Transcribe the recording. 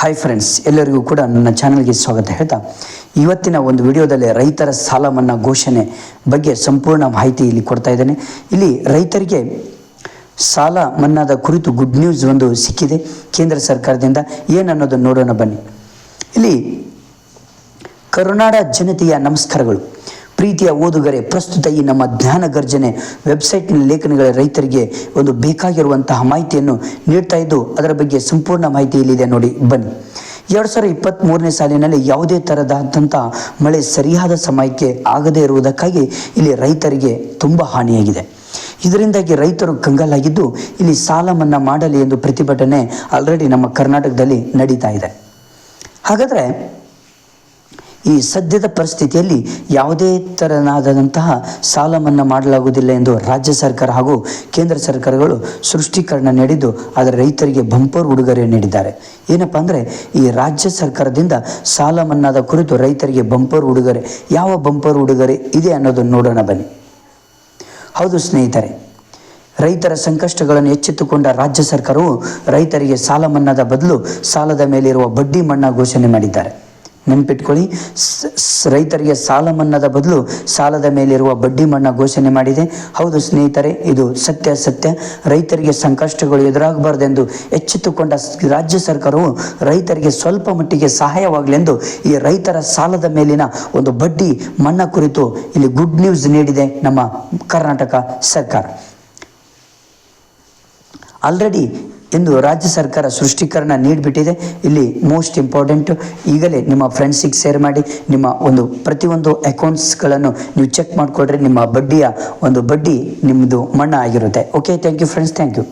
Hi friends ಎಲ್ಲರಿಗೂ ಕೂಡ ನನ್ನ ಚಾನಲ್ಗೆ ಸ್ವಾಗತ ಹೇಳ್ತಾ, ಇವತ್ತಿನ ಒಂದು ವಿಡಿಯೋದಲ್ಲಿ ರೈತರ ಸಾಲ ಮನ್ನಾ ಘೋಷಣೆ ಬಗ್ಗೆ ಸಂಪೂರ್ಣ ಮಾಹಿತಿ ಇಲ್ಲಿ ಕೊಡ್ತಾ ಇದ್ದೇನೆ. ಇಲ್ಲಿ ರೈತರಿಗೆ ಸಾಲ ಮನ್ನಾದ ಕುರಿತು ಗುಡ್ ನ್ಯೂಸ್ ಒಂದು ಸಿಕ್ಕಿದೆ ಕೇಂದ್ರ ಸರ್ಕಾರದಿಂದ. ಏನನ್ನೋದನ್ನು ನೋಡೋಣ ಬನ್ನಿ. ಇಲ್ಲಿ ಕರುನಾಡ ಜನತೆಯ ನಮಸ್ಕಾರಗಳು. ಪ್ರೀತಿಯ ಓದುಗರೆ, ಪ್ರಸ್ತುತ ಈ ನಮ್ಮ ಜ್ಞಾನ ಗರ್ಜನೆ ವೆಬ್ಸೈಟ್ನ ಲೇಖನಗಳ ರೈತರಿಗೆ ಒಂದು ಬೇಕಾಗಿರುವಂತಹ ಮಾಹಿತಿಯನ್ನು ನೀಡ್ತಾ ಇದ್ದು, ಅದರ ಬಗ್ಗೆ ಸಂಪೂರ್ಣ ಮಾಹಿತಿ ಇಲ್ಲಿದೆ ನೋಡಿ, ಬನ್ನಿ. ಎರಡು ಸಾವಿರದ ಇಪ್ಪತ್ತ್ಮೂರನೇ ಸಾಲಿನಲ್ಲಿ ಯಾವುದೇ ಥರದಾದಂಥ ಮಳೆ ಸರಿಯಾದ ಸಮಯಕ್ಕೆ ಆಗದೇ ಇರುವುದಕ್ಕಾಗಿ ಇಲ್ಲಿ ರೈತರಿಗೆ ತುಂಬ ಹಾನಿಯಾಗಿದೆ. ಇದರಿಂದಾಗಿ ರೈತರು ಕಂಗಾಲಾಗಿದ್ದು, ಇಲ್ಲಿ ಸಾಲ ಮನ್ನಾ ಮಾಡಲಿ ಎಂದು ಪ್ರತಿಭಟನೆ ಆಲ್ರೆಡಿ ನಮ್ಮ ಕರ್ನಾಟಕದಲ್ಲಿ ನಡೀತಾ ಇದೆ. ಹಾಗಾದರೆ ಈ ಸದ್ಯದ ಪರಿಸ್ಥಿತಿಯಲ್ಲಿ ಯಾವುದೇ ತೆರನಾದಂತಹ ಸಾಲ ಮನ್ನಾ ಮಾಡಲಾಗುವುದಿಲ್ಲ ಎಂದು ರಾಜ್ಯ ಸರ್ಕಾರ ಹಾಗೂ ಕೇಂದ್ರ ಸರ್ಕಾರಗಳು ಸೃಷ್ಟೀಕರಣ ನೀಡಿದ್ದು ಅದರ ರೈತರಿಗೆ ಬಂಪರ್ ಉಡುಗೊರೆ ನೀಡಿದ್ದಾರೆ. ಏನಪ್ಪ ಅಂದರೆ, ಈ ರಾಜ್ಯ ಸರ್ಕಾರದಿಂದ ಸಾಲ ಮನ್ನಾದ ಕುರಿತು ರೈತರಿಗೆ ಬಂಪರ್ ಉಡುಗೊರೆ, ಯಾವ ಬಂಪರ್ ಉಡುಗೊರೆ ಇದೆ ಅನ್ನೋದನ್ನು ನೋಡೋಣ ಬನ್ನಿ. ಹೌದು ಸ್ನೇಹಿತರೆ, ರೈತರ ಸಂಕಷ್ಟಗಳನ್ನು ಎಚ್ಚೆತ್ತುಕೊಂಡ ರಾಜ್ಯ ಸರ್ಕಾರವು ರೈತರಿಗೆ ಸಾಲ ಮನ್ನಾದ ಬದಲು ಸಾಲದ ಮೇಲಿರುವ ಬಡ್ಡಿ ಮನ್ನಾ ಘೋಷಣೆ ಮಾಡಿದ್ದಾರೆ. ನೆನ್ಪಿಟ್ಕೊಳ್ಳಿ. ರೈತರಿಗೆ ಸಾಲ ಮನ್ನಾದ ಬದಲು ಸಾಲದ ಮೇಲಿರುವ ಬಡ್ಡಿ ಮನ್ನಾ ಘೋಷಣೆ ಮಾಡಿದೆ. ಹೌದು ಸ್ನೇಹಿತರೆ, ಇದು ಸತ್ಯ ಸತ್ಯ. ರೈತರಿಗೆ ಸಂಕಷ್ಟಗಳು ಎದುರಾಗಬಾರ್ದೆಂದು ಎಚ್ಚೆತ್ತುಕೊಂಡ ರಾಜ್ಯ ಸರ್ಕಾರವು ರೈತರಿಗೆ ಸ್ವಲ್ಪ ಮಟ್ಟಿಗೆ ಸಹಾಯವಾಗಲೆಂದು ಈ ರೈತರ ಸಾಲದ ಮೇಲಿನ ಒಂದು ಬಡ್ಡಿ ಮನ್ನಾ ಕುರಿತು ಇಲ್ಲಿ ಗುಡ್ ನ್ಯೂಸ್ ನೀಡಿದೆ ನಮ್ಮ ಕರ್ನಾಟಕ ಸರ್ಕಾರ. ಆಲ್ರೆಡಿ ಇಂದು ರಾಜ್ಯ ಸರ್ಕಾರ ಸೃಷ್ಟೀಕರಣ ನೀಡಿಬಿಟ್ಟಿದೆ. ಇಲ್ಲಿ ಮೋಸ್ಟ್ ಇಂಪಾರ್ಟೆಂಟ್ ಈಗಲೇ ನಿಮ್ಮ ಫ್ರೆಂಡ್ಸಿಗೆ ಶೇರ್ ಮಾಡಿ, ನಿಮ್ಮ ಒಂದು ಪ್ರತಿಯೊಂದು ಅಕೌಂಟ್ಸ್ಗಳನ್ನು ನೀವು ಚೆಕ್ ಮಾಡಿಕೊಡ್ರಿ, ನಿಮ್ಮ ಬಡ್ಡಿಯ ಒಂದು ಬಡ್ಡಿ ನಿಮ್ಮದು ಮಣ್ಣ ಆಗಿರುತ್ತೆ. Okay thank you friends thank you